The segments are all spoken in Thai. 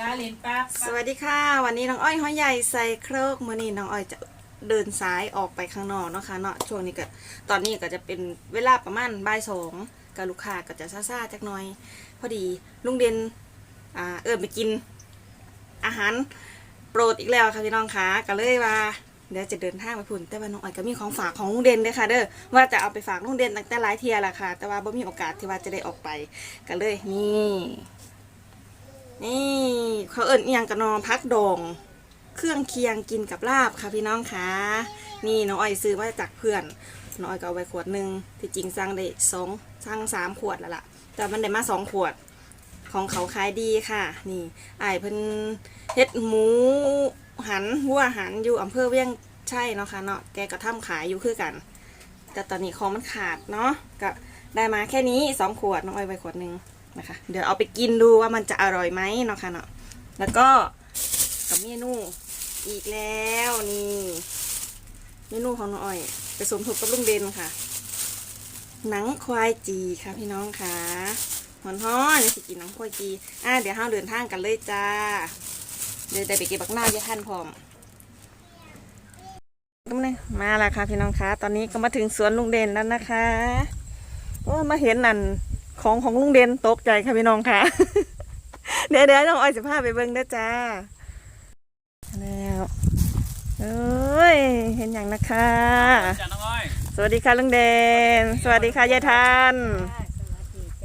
ยาเลนปั๊บสวัสดีค่ะ วันนี้น้องอ้อยห้อยใหญ่ใส่เครกมือนี้น้องอ้อยจะเดินซ้ายออกไปข้างนอกเนาะค่ะเนาะช่วงนี้ก็ตอนนี้ก็จะเป็นเวลาประมาณบ่ายสองกับลูกค้าก็จะซ่าๆจักหน่อย พอดีลุงเด่นอ่าเอิญไปกิน อาหารโปรดอีกแล้วค่ะพี่น้องคะก็เลยว่าเดี๋ยวจะเดินทางไปพุ่นแต่ว่าน้องอ้อยก็มีของฝากของลุงเด่นด้วยค่ะเด้อว่าจะเอาไปฝากลุงเด่นตั้งแต่หลายเทียแหละค่ะ แต่ว่าบ่มีโอกาสที่ว่าจะได้ออกไปก็เลยนี่นี่ เขาเอิญเอียงกับนอพักดองเครื่องเคียงกินกับลาบค่ะพี่น้องคะนี่น้องอ้อยซื้อมาจากเพื่อนน้องอ้อยก็เอาไว้ขวดหนึ่งที่จริงสั่งได้สองสั่งสามขวดแล้วล่ะ แต่มันได้มาสองขวดของเขาขายดีค่ะ นี่ไอ้ายเพิ่นเฮ็ดหมูหันวัวหันอยู่อำเภอเวียงใช่เนาะค่ะเนาะแกก็ทำขายอยู่คือกัน แต่ตอนนี้ของมันขาดเนาะก็ได้มาแค่นี้สองขวดน้องอ้อยไว้ขวดหนึ่งนะคะ เดี๋ยวเอาไปกินดูว่ามันจะอร่อยไหมเนาะค่ะเนาะ แล้วก็กับเมนูอีกแล้วนี่เมนูของน้องอ้อยไปสมทบกับลุงเดนค่ะ หนังควายจีค่ะพี่น้องค่ะหอนฮ้อนสิกินหนังควายจีอะเดี๋ยวห้าเดินทางกันเลยจ้า เดี๋ยวได้ไปเก็บบักหน้าเยอะท่านพร้อมก็มาเลยมาแล้วค่ะพี่น้องคะตอนนี้ก็มาถึงสวนลุงเดนแล้วนะคะโอ้มาเห็นนั่นของของลุงเดนตกใจค่ะพี่น้องค่ะ เดี๋ยวเดี๋ยวน้องอ้อยจะพาไปเบิ่งเด้อจ้าแล้วเอ้ยเห็นอย่างนะคะจ้าน้องอ้อยสวัสดีค่ะลุงเด่นสวัสดีค่ะยายทัน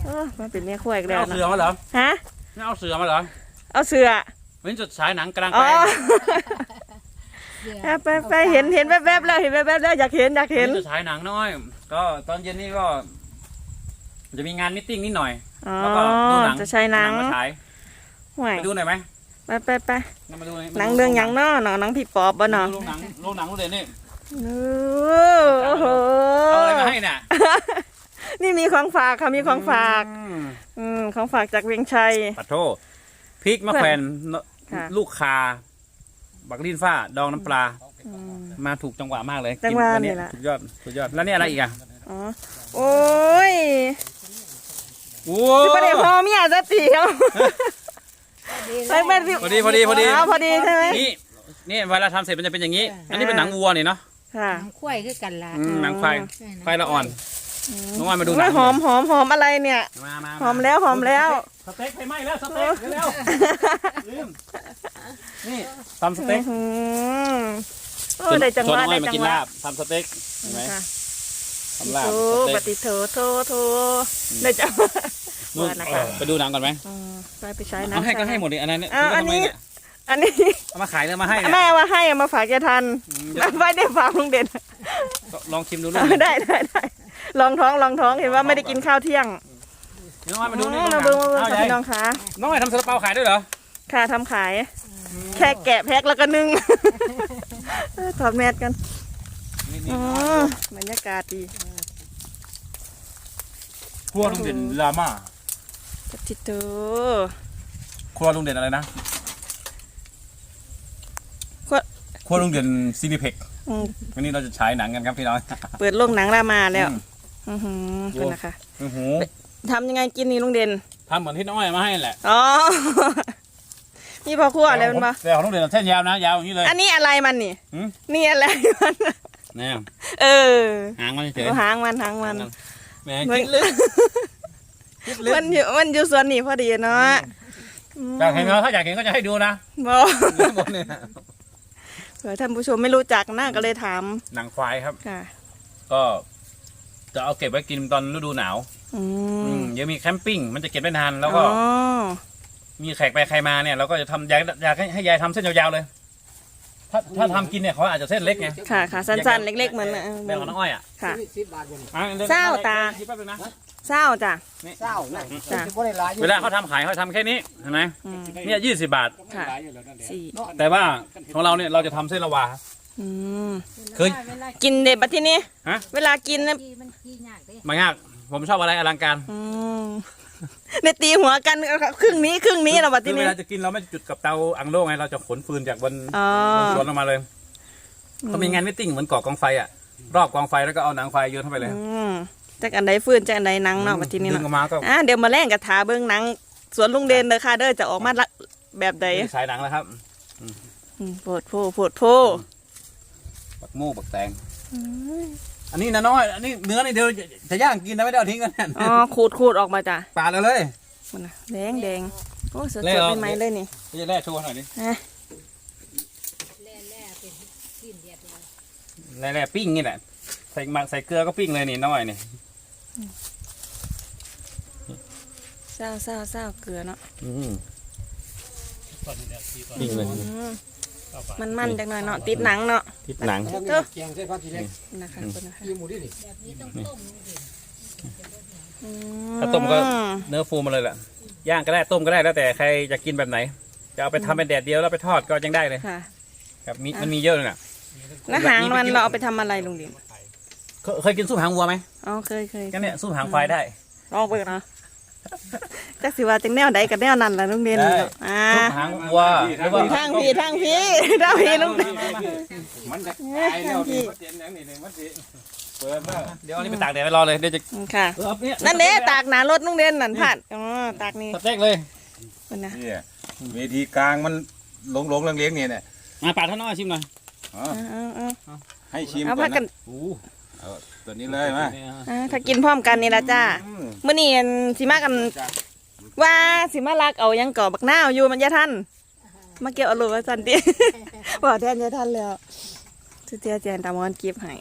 โอ้มาเป็นเมียขั้วอีกไม่แล้วเอานะเสือมาเหรอฮะไม่เอาเสือมาเหรอเอาเสือวันนี้จุดฉายหนังกลางอ๋แปอลงไปไปเห็นเห็นแวบๆแล้วเห็นแวบๆแล้วอยากเห็นอยากเห็นวันนี้จุดฉายหนังน้อย ก็ตอนเย็นนี่ก็ จะมีงานมิทติ้งนิดหน่อย อ๋อแล้วก็ดูหนังจะใช้หนัง มาฉาย ห่วยไปดูหน่อยไหมไปไปไปงั้นมาดูหนังเรื่องหยังเนาะหนังหนังพี่ปอบบ่เนาะดูหนังดูหนังดูเด่นนี่โอ้โหเอาอะไรมาให้น่ะนี่มีของฝากค่ะมีของฝาก อืมอืมของฝากจากเวียงชัยปัดโทพริกมะแขวนค่ะลูกคา บักลิ้นฟ้า ดองน้ำปลาอืมมาถูกจังหวะมากเลยจังหวะกินี่นี้แหละสุดยอดสุดยอดแล้วนี่อะไรอีกอะอ๋อโอ้ยโอ้สิประเดี๋ยวพอเมียจะเตียว ไปเป็นพี่พอดีพอดีพอดี อ๋อพอดีใช่ไหมนี่นี่เวลาทำเสร็จมันจะเป็นอย่างนี้ อันนี้เป็นหนังวัวนี่เนาะค่ะ หนังควายคือกันละอืมหนังควายควายละอ่อนน้องวานมาดูหนัโอ้ยงหอมหอมหอมอะไรเนี่ย มามาหอมแล้วหอมแล้ว สเต็กไปไหมแล้วสเต็กเร็วๆลืมนี่ทำสเต็กอืมโอ้ยได้จังหวะชวนน้องอ้ได้อยมาจังกินหวะลาบทำสเต็กเห็นไหมค่ะ ทำลาบโอ้สปเต็กฏิโถโถโถได้จังหวะนู่นว่านะคะไปดูหนังก่อนไหมอืมไปไปใช้เอาน้ำให้ก็ให้หมดดิอันนั้นเนี่ยอ้าวอันทำไมนี้ เนี่ยอันนี้เอามาขายแล้วมาให้เนี่ยแม่เอามาให้เอามาฝากยายทันอืมเดี๋ยวไม่ได้ฝากลุงเด่นลองชิมดูลูกได้ได้ได้ลองท้องลองท้องเห็นว่าไม่ได้กินข้าวเที่ยงน้องอ้อยมาดูนี่อืมน้มาองเบิ่งมาเบิ่งเอาค่ะใหญ่พี่น้องคะน้องอ้อยทำซาลาเปาขายด้วยเหรอค่ะทำขาย แค่แกะแพ็คแล้วก็นึ่งเออถอดแมสกันนี่อ๋อบรรยากาศดี ครัวลุงเด่นลาม่าปฏิโตครัวลุงเด่นอะไรนะครัวครัวลุงเด่นซีนิเพ็กอืมวันนี้เราจะฉายหนังกันครับพี่น้องเปิดโรงหนังรามาแล้วอืมอือหือโอ้เป็นนะคะโอ้โหทำยังไงกินนี่ลุงเด่นทำเหมือนที่น้องอ้อยมาให้แหละอ๋อ นี่พอครัวอะไรมันปะแต่ของลุงเด่นเส้นยาวนะยาวอย่างนี้เลยอันนี้อะไรมันนี่ หืมนี่อะไรมัน เนี่ยเออหางมันเฉยเอาหางมันหางมัน แหมมันคิดลึกคิดลึกมันอยู่มันอยู่ส่วนนี้พอดีเนาะอยากเห็นเขาถ้าอยากเห็นก็จะให้ดูนะบอข้างบนเนี่ยเผื่อท่านผู้ชมไม่รู้จักนะก็เลยถามหนังควายครับ ค่ะ ก็จะเอาเก็บไว้กินตอนฤดูหนาว อือืมมยังมีแคมปิ้งมันจะเก็บได้นานแล้วก็อ๋อมีแขกไปใครมาเนี่ยเราก็จะทำอยากอยากให้ให้ยายทำเส้นยาวๆเลย ถ้าถ้าทำกินเนี่ยเขาอาจจะเส้นเล็กไงค่ะค่ะสั้นๆ เล็กๆ เหมือนเออแบบของน้องอ้อยอะค่ะ สิบบาทบนอะดี๋ยวเศร้าตาคิดแป๊บนึงนะเศร้าจ้ะ เศร้านะจ้ะสิบ่ได้หลายอยู่เวลาเขาทำขายเขาทำแค่นี้เห็นไหมอืม เนี่ยยี่สิบบาท ค่ะสี่แต่ว่าของเราเนี่ยเราจะทำเส้นละวา อืมเคยกินเด็ดบัดที่นี้ฮะ เวลากินนะมันขี้ยากเด้ มายากผมชอบอะไรอลังการ อืม ได้ตีหัวกันครึ่งนี้ครึ่งนี้เราบัดคืที่อเวนี้ ลาจะกินเราไม่จุดกับเตาอังโล่ไงเราจะขนฟืนจากบนอ๋อ บนสวนลงมาเลยเขามีงานมิทติ้งเหมือนก่อกองไฟอะ รอบกองไฟแล้วก็เอาหนังไฟโยนเข้าไปเลย อืมจากอันใดฟื้นจากอันใดหนังเนาะบัดที่นี้ดึงเนาะออกมาก็ อะเดี๋ยวมาแล่งกับถาเบิ้งหนัง สวนลุงเดนเด้อค่ะเด้อจะออกมาละแบบใดนี่สายหนังแล้วครับอืมโพดโพโพดโพ บักโม่บักแตง อันนี้นะน้อยอันนี้เนื้อนี่เดี๋ยวจะย่างกินนะไม่ได้เอาทิ้งกันนะอ๋อขูดขูดออกมาจ้ะปาดเอาเลย มันนะแดงแดงโอ้สดเล่ๆเอาใหม่ๆเลยนี่จะแล่โชว์หน่อยดิฮะแล่แล่เป็นกินเดียดเลยแล่ๆปิ้งนี่แหละใส่หมักใส่เกลือก็ปิ้งเลยนี่น้อยนี่เศร้าเศร้าเศร้าเกลือเนาะอืมปิ้งเลยอืม มันมันๆจังหน่อยเนาะติดหนังเนาะทิศหนังเด้อเกียงใส่ผักทีเล็กนะคะคนนะคะยี่หมูดิดิแบบนี้ต้องต้มดิอืถ้าต้มก็เนื้อฟูมาเลยแหละย่างก็ได้ต้มก็ได้แล้วแต่ใครจะกินแบบไหน จะเอาไปทำเป็นแดดเดียวแล้วไปทอดก็ยังได้เลยค่ะครับมีมันมีเยอะเลยน่ะแล้วหางมันเราเอาไปทำอะไรลุงดิมเคยเคยกินซุปหางวัวไหมอ๋อเคยเคยก็เนี่ยซุปหางควายได้ลองเปิดเนาะ จักสิว่าจังแนวใดกับแนวนั้นล่ะลุงเด่นได้เนาะอ่าซุปหางวัวหรือว่าทางพี่ทางพี่ทางพี่ลุงเด่นมันจะเอ้ยทางพี่เตียนอย่างนี้เลยมันสิเปิดมาเดี๋ยวเอาอันนี้ไปตากแดดไปรอเลยเดี๋ยวจะค่ะ เออเอาเนี่ยนั่นเด้ตากหนารถลุงเด่นนั่นผ่านอ๋อตากนี่สเต็กเลยคนนะเนี่ยเวทีกลางมันหลงหลงๆเลี้ยงๆเนี่ยเนี่ยมาปาดท่านน้อยชิมหน่อยอ๋อเอาเอาเอาให้ชิมเอาก่พัอกนกันนะเอาตัวนี้เลยมาอ่าถ้ากินพร้อมกันนี่ละจ้าอืมมื้อนี้อันสิมากัน ว่าสิมาลักเอาหยังก่อบักนาวอยู่มันยะท่านมาเกี่ยวเอาลูกว่าจันติบอกแทนยะท่านแล้วสุเจียเจียนตามอนกีบให้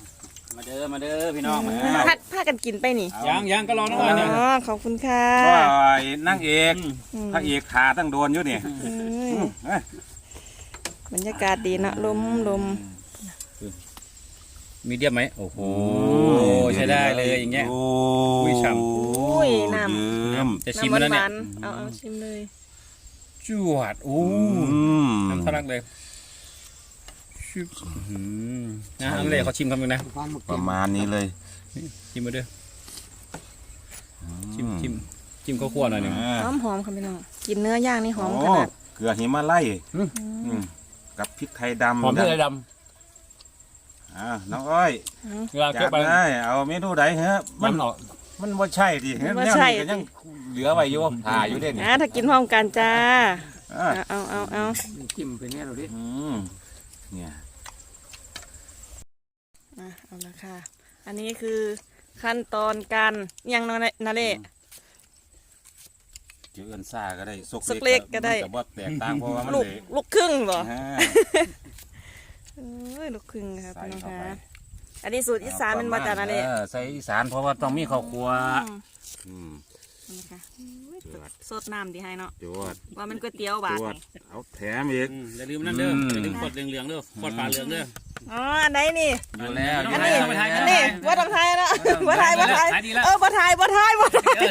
มาเด้อมาเด้อพี่น้องมาพัดพากันกินไปนี่ยังยังก็รอน้องอ๋อ้อยเนี่ยอขอบคุณค่ะก็ไอ้นั่งเอกอืมพระเอกขาตั้งโดนอยู่นี่เอ้ยอืมเอ้ยบรรยากาศดีเนาะลมลม มีเดียมไหมโอ้โหใช้ได้เลยอย่างเงี้ย โอ้อุ้ยฉ่อุ้ยน้ำ เยิ้มจะชิมน้ำแล้วหเนี่ยวานๆเอาเอาชิมเลยจวดโอ้อืมน้ำทะลักเลยชิบอื้อหือนะอันเลยเขาชิมคำหนึงนะ ประมาณนี้เลย ชิมมาด้วยชิมชิมชิมข้าวคั่วหน่อยหนึ่งอ่าหอมหอมค่ะพี่น้องกินเนื้อย่างนี่หอมขโอ้นาดเกลือหิมาลัยอืมอืม กับพริกไทยดำหอมที่ไรด อ่าน้องอ้อยำเวลาจัเก็บบไปได้เอาเมนูใดฮะมันมันออกมันว่าใช่ดิบ่ใช่แนวนี้ก็ยังเหลือไว้อยู่ถ่าอยู่เด่นอะถ้ากินพร้อมกันจ้าอ่าเอาเอาเอาเอาจิ้มไปเนี่ยเราดิอืมเนี่ยอะเอาละค่ะ อันนี้คือขั้นตอนการยังนานาเล่เจอเอินซ่าก็ได้ซกซกเล็กก็ได้มันจะบ่แตกต่างเพราะว่ามันลูกเละลูกครึ่งเหรอ อ่า เอ้ยลูกครึ่งครับใส่พี่น้องเข้าคะไปอันนี้สูตรอีสานเป็นมาจากนาเล่ออใส่อีสานเพราะว่าต้องมีข้าวคั่วอืมอืมนะคะอุ้ยสดน้ำดีให้เนาะจวดว่ามันก๋วยเตี๋ยวบาทจวดนี่เอาแถมอีกอย่าลืมนั่นเด้ออืม อย่าลืมกดเหลืองๆเด้อกดฝาเหลืองเด้อ อ๋ออันไหนนี่ อยู่แล้วอันนี้ อยู่ไม่แล้วถ่ายอันนี้ว่าทำไทยนะว่าไทยว่าไทยขายดีแล้ว เออว่าไทยว่าไทยว่าไทย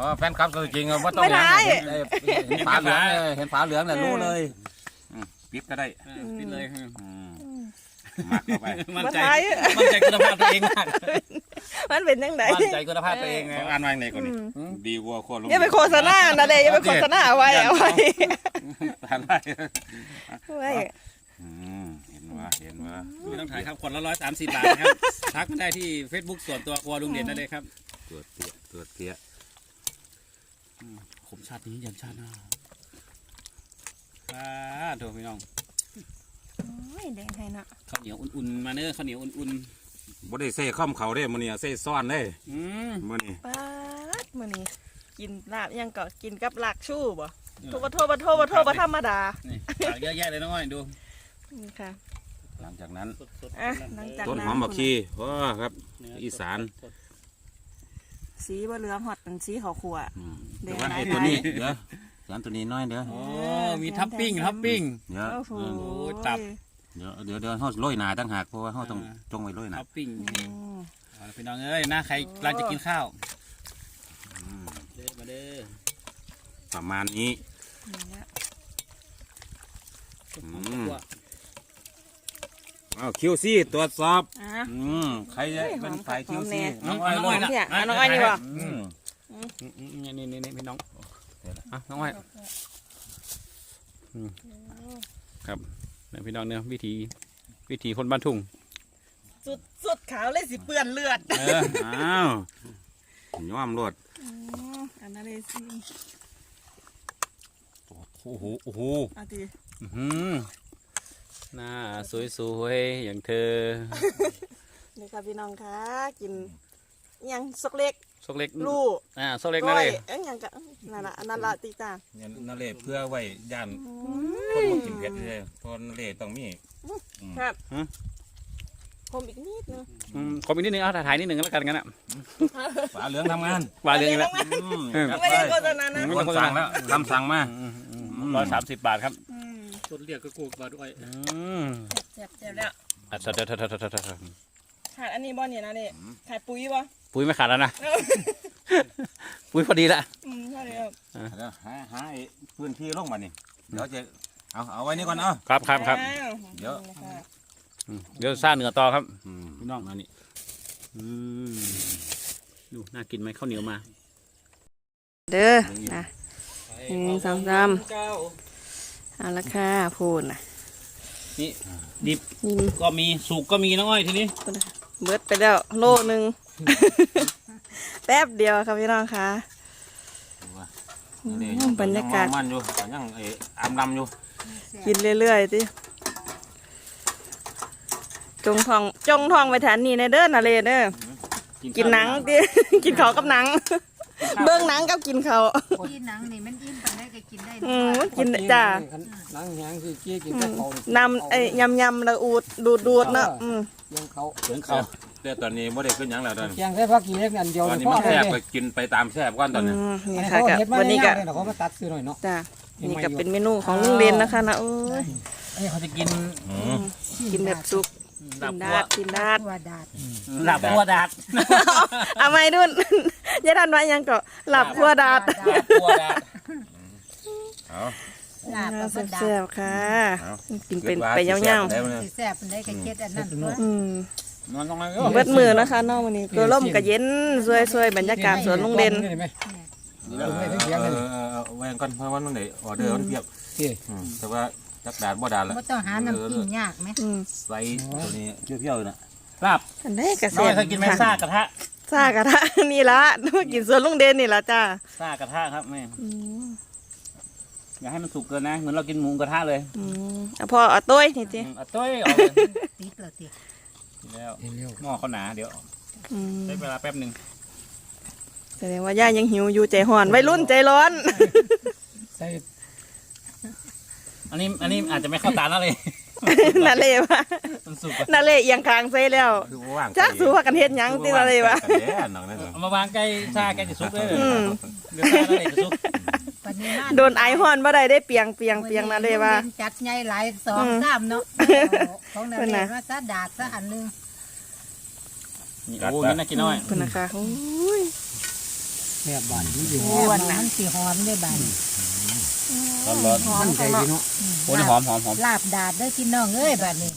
อ๋อแฟนคลับตัวจริงอะว่าต้องไม่ได้ เห็นเห็นฝาเหลืองเลยเห็นฝาเหลืองเลยรู้เลยอืมปิดก็ได้ เออปิดเลยอืม หมักเข้าไปมั่นว่าใจไทยมั่นใจคุณภาพตัวเองมากมันเป็นยังไงมั่นใจคุณภาพตัวเองไง เขาอ่านว่าไงก่อนนี่ดีวัวโคตรลงอย่าไปโฆษณานะเดอย่าไปโฆษณาเอาไว้เอาไว้ตาไล่ไว้อืมเห็นว่าเห็นว่าไม่ต้องถ่ายครับคนละร้อยสามสิบบาทนะครับ ทักมาได้ที่ Facebook ส่วนตัวครัวลุงเด่นได้เลยครับตัวเตี้ยตัวเตี้ยผมชาตินี้ยันชาติหน้าอ่าโถพี่น้องโอ้ ยแดงไทยเนาะข้าวเหนียวอุ่นๆมาเนื้อะข้าวเหนียวอุ่นบ่ได้ใส่ข้อมเขาเด้มื้อนี้ใส่ซ้อนเด้ๆอืม มื้อนี้ป๊าดมื้อนี้กินลาบยังก็กินกับลากชู่บ่โทบะโทบะโทบะโทบะธรรมดานี่ผักเยอะแยะเลยน้องอ้อยดูนี่ค่ะ หลังจากนั้น สดอะหลังจาก ต้นหอมบักชีโอ้ครับอีสานสีบ่เหลืองฮอดเป็นสีขาวขัวอืมแดแต่งว่าหลายไอ้ตัวนี้เดี๋ยวสารตัวนี้น้อยเดี๋ยวโอ้มีท็อปปิ้งท็อปปิ้ง เดี๋ยวโอ้โหอืมโอ้ยตับ เดี๋ยวเดี๋ยวเดี๋ยวเฮาโรยหน้าตั้งหากเพราะว่าเฮาต้องอ่าจงไว้โรยหน้าท็อปปิ้งอืมเอาละพี่น้องเอ้ยหน้าใครกำลังจะกินข้าวเด้อมาเด้อประมาณนี้ นี่แหละอืม อ้าวคิวซี่ตรวจสอบ อะ อืมใครจะเป็นฝ่ายคิวซี่น้องอ้อยน้องอ้อยน้องอ้อยนะน้องอ้อยนี่บ่อืมอืม อืมอืมนี่นี่นี่พี่น้อง อะน้องอ้อยอืมครับเนี่ยพี่น้องเนี่ยวิธีวิธีคนบ้านทุ่งสุดสุดขาวเลยสิเปื้อนเลือดเอออ้าวย้อมรวดอืมอันนั้นเลยสิตรวจสโอ้โหโอ้โหเอาทีอื้อหือหน้าสวยๆอย่างเธอนี่ค่ะพี่น้องค่ะกินอิหยังซอกเล็ก ซกเล็กลูกอ่าซกเล็กก้นั่นอเลยยเอ้ยอิหยังกะนั่นละอันนั่นละตีตาเนี่ยนั่นเลยเพื่อไว้ย่านคนมากินเผ็ดเลยเพราะนั่นเลยต้องมีครับผมอีกนิดนึงอืมขออีกนิดนึงเอาถ่ายนิดนึงแล้วกันกันอะฝาเหลืองทำงานวาเรื่องอีกแล้วอืมเออจัดไม่ไปได้โฆษณานะคนสั่งแล้วคำสั่งมาร้อยสามสิบบาทครับอืมต้นเรียกก็กูบาด้วยอืมเจ็บเจ็บแล้วอะเดี๋ยวเดี๋ยวเดี๋ยวเดี๋ยวเดี๋ยวเดี๋ยวขาดอันนี้บ่เนี่ยนะเนี่ยขาดปุ๋ยบ่ ปุ๋ยไม่ขาดแล้วนะ ปุ๋ยพอดีละอืมใช่แล้วเดี๋ยวหาหาไอ้พื้นที่ลงมานี่เดี๋ยวจะเอาเอาไว้นี่ก่อนเอาครับครับครับอ้าวเดี๋ยวนี่ค่ะอืมเดี๋ยวซ่าเนื้อต่อครับอืมพี่น้องอันนี้อืมดูน่ากินไหมข้าวเหนียวมา เด้อนะหนึ่งสองสามเอาละค่ะพูดนะนี่ดิบ นี่ก็มีสุกก็มีน้องอ้อยทีนี้เบิดไปแล้วโลหนึ่ง แป๊บเดียวครับพี่น้องค่ะนี่อืมบรรยากาศงมันอยู่ยังไอ้อามดำอยู่ กินเรื่อยๆติจงทองจงทองไปฐานนี่ในเด้อนาเลเด้อกินหนังติกินเขาวกับหนัง เบิ้งหนังกับกินเขาวที่หนังนี่มันอิ่มปานใดก็กินได้อืมกินจ้าหนังแหงสิกี้กินแต่เขานำไอ้ยำยำแล้วอูดดูดดูดเนาะอืมยังเขาเสียงเขา แต่ตอนนี้ไม่ได้ขึ้นหยังแล้วตอนนี้เคียงใส่ผักกีเล็กอันเดียวตอนนี้พ่อมันเลแซ่ยบก็กินไปตามแซ่บก่อนตอนนี้อืมอันนี่นี้ค่ะเขากับเห็ดมาวันนี้แล้ก็วเขามาตัดซื้อหน่อยเนาะจ้านี่ก็เป็นเมนูของลุงเรนนะคะนะโอ้ยอันนี้เขาจะกินกินแบบสุกดากิบนบัวดาดกินดาดตัวดาดดาบบัวดาดเอาไม่ดุนยายทันไว้ยังก็หลับครัวดาดดาบบัวดาดเอาลาบกับบ่ดาแซ่ดบๆค่ะ เอากินเป็นไปยาวๆได้บ่เนี่ยสิแซ่บปานใดก็เฮ็ดอันนั้นตัวๆอืม นอนตรงไหนเบิดมือนะคะน้องวันนี้ตัวล่มก็เย็นสวยๆบรรยากาศสวนลุงเด่นห็ไหมเออเออเออแหวงก่อนเพราะว่ามันไหนออเดอร์มันเพียบที่อืมแต่ว่าจักดาดบ่ดาดละบ่ต้องหาน้ำจิ้มยากไหมอืมใส่ตัวนี้เปรี้ยวๆนะลาบอันนี้กระน้อเสีงยอ้อยเคยกินไหมซ่ากระทะซ่ากระทะ นี่ละกินสวนลุงเด่นนี่ละจ้าซ่ากระทะครับแม่อืมอย่าให้มันสุกเกินนะเหมือนเรากินหมูกระทะเลยอืมเอาพ่อเอาต้วยนี่จิอืมเอะต้อยออกเลยติดแล้วติ แล้วเห็นเร็วหม้อเขาหนาเดี๋ยวอืมใช้เวลาแป๊บหนึ่งแสดงว่าย่ายังหิวอยู่ใจห่อนวัยรุ่นใจร้อน ใส่อันนี้อันนี้อาจจะไม่เข้าตาแล้วเลย นาเลวะมันสุกอะนาเลเอียงคางใส่แล้วคือว่าว่างจ้าสู้ว่ากันเฮ็ดหยังตินาเลวะคือว่าว่างไก่กันแน่นอนนั่นเองเอามาวางใกล้ซ่าใกล้จะสุกเลยอืม เดี๋ยวซ่าแล้วเลยจะสุก ปานนี้มาโดนไอห่อนบ่ได้ได้เปียงเปียงเปียงนาเลวะจัดใหญ่หลายสองอืมสามเนาะของนาเพิ่นเลน่ะมาซะดาดซะอันหนึงนี่โอ้ยนี่น่ากินน้อยคุณนะคะโอ้ย แม่บ้านนี่อยู่อ้วนมันสิหอมได้บาดนี้ร้อนร้อนหอมมันใจข้างนอกดีเนาะโอ้ยนี่หอมหอมหอมลาบดาดเด้อพี่น้องเอ้ยบาดนี้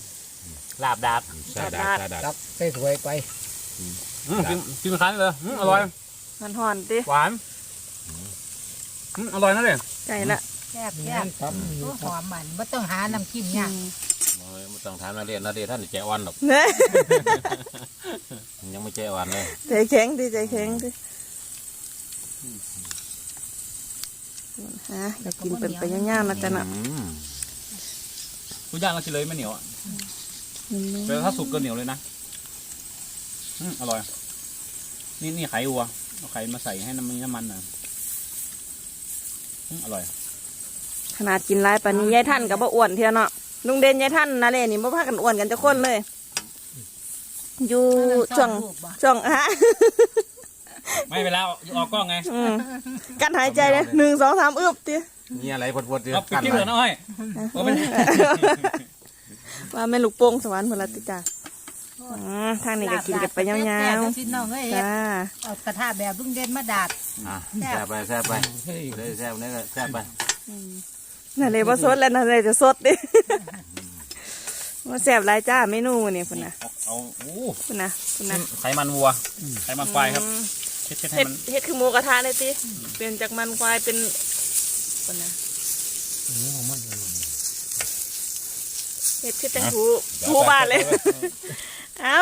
ลาบดาบซาดาดซาดาดตักใส่ถ้วยไปอืมกินกินคันเลยอืมอร่อยมันห่อนติหวาน อืมอร่อยนะเลยใจละแซ่บนี่แซ่บนั่นครับโอ้หอมมันบ่ต้องหาน้ำจิ้มยากโอ้ยไม่ต้องถามนาเรียนนาเรียนท่านแจอ่อนหรอกเนะยังไม่แจอ่อนเลยใจแข็งดิใจแข็งดิฮะอยากกินเป็นไปย่างๆนะจ๊ะน่ะอืมทุกอย่างเรากินเลยไม่เหนียวอะอืมแต่ถ้าสุกก็เหนียวเลยนะอืมอร่อย นี่นี่ไข่วัวเอาไข่มาใส่ให้น้ำมันน้ำมันหน่อย อืมอร่อย ขนาดกินหลายปานนี้ยายท่านก็บ่อ้วนเท่าเนาะลุงเด่นยายท่านนาเลนี่บ่พากันอ้วนกันจักคนเลย อยู่ช่วงรูปบ่ช่วงฮะไม่เวลาออกกล้องไงอืมกันหายใจเลยหนึ่งสองสามอึบติมีอะไรพดๆเดียวเอาปิดกันที่เลเหลืยอน้อยเอาไปว่าแม่ลูกโป่งสวรรค์พนละติจ้า อืมทางนี้ก็กินกันไปยาวแซ่บๆพี่น้องเอ้ยๆจ้า เอากระทะแบบลุงเด่นมาดาด อะแซ่บไปแซ่บไปเฮ้ยเลยแซ่บนี่ก็แซ่บไปนาเลบ่สดแล้วนาเลจะสดดิว่าแซ่บหลายจ้าเมนูนี่พุ่นน่ะเอาเอาโอ้พุ่นน่ะพุ่นน่ะไขมันวัวไขมันควายครับอืมเช็ดเช็ดให้เฮ็ดมันเฮ็ดคือหมูกระทะเลยติเปลี่ยนจากมันควายเป็นพุ่นน่ะหมูของมันเลยเฮ็ดคือจังถูถูบ้านเลย เอา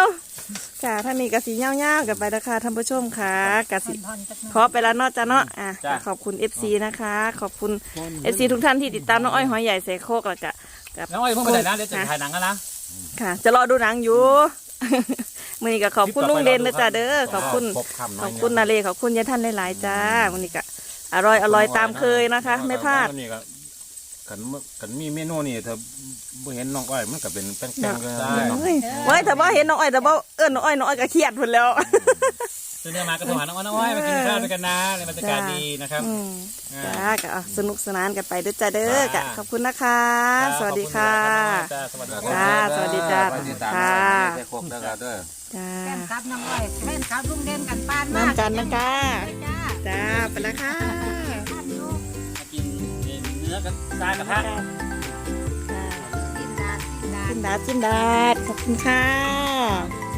ค่ะท่านนี้กสิเง่าๆกันไปนะคะท่านผู้ชมค่ะกสิทอนๆจักหน่อยขอไปแล้วเนาะจ้ะเนาะอะจ้ะ ขอบคุณ FC นะคะ ขอบคุณ FC ทุกท่านที่ติดตามน้องอ้อยหอยใหญ่ใส่โคกแล้วก็กับ น้องอ้อยเพิ่งไปไหนนะเดี๋ยวจะถ่ายหนังกันนะ ค่ะ จะรอดูหนังอยู่ มือนี้ก็ขอบคุณลุงเด่นนะจ้ะเด้อขอบคุณ ครบคำหน่ขออยบคุณนาเลขอบคุณยายท่านหลายๆจ้าวันนี้ก็อร่อยอร่อยตามเคยนะคะ ไม่พลาดนี่ก็ กันเมื่อกันมีเมนูนี่เธอบ่เห็นน้องอ้อยมันก็เป็นแป้งๆเลยใช่เนาะเฮ้ยเฮ้ยแต่ว่าเห็นน้องอ้อยแต่ว่าเอิ้นน้องอ้อยน้องอ้อยก็เครียดพุ่นแล้วเดี๋ยวมาก็โทรหาน้องอ้อยน้องอ้อยมากินข้าวด้วยกันนะในบรรยากาศดีนะครับอืมอ่า จ้าก็เอาสนุกสนานกันไปด้วยจ้าเด้อจ้า ก็ขอบคุณนะคะ สวัสดีขอบณค่ะจ้าสวัสดีคจ้ารับสวัสดีจ้าไปติดตามค่ะใส่โคกแล้วก็เด้อ จ้าแฟนครับน้องอ้อยแฟนครับลุงเด่นกันป้านมากน้ำกันนะคะ จ้า จ้าไปแล้วค่ะ ท่านลูกมากินเนื้อกับทรายกระทะกินดาดกินดาดจินดาดจินดาดขอบคุณค่ะ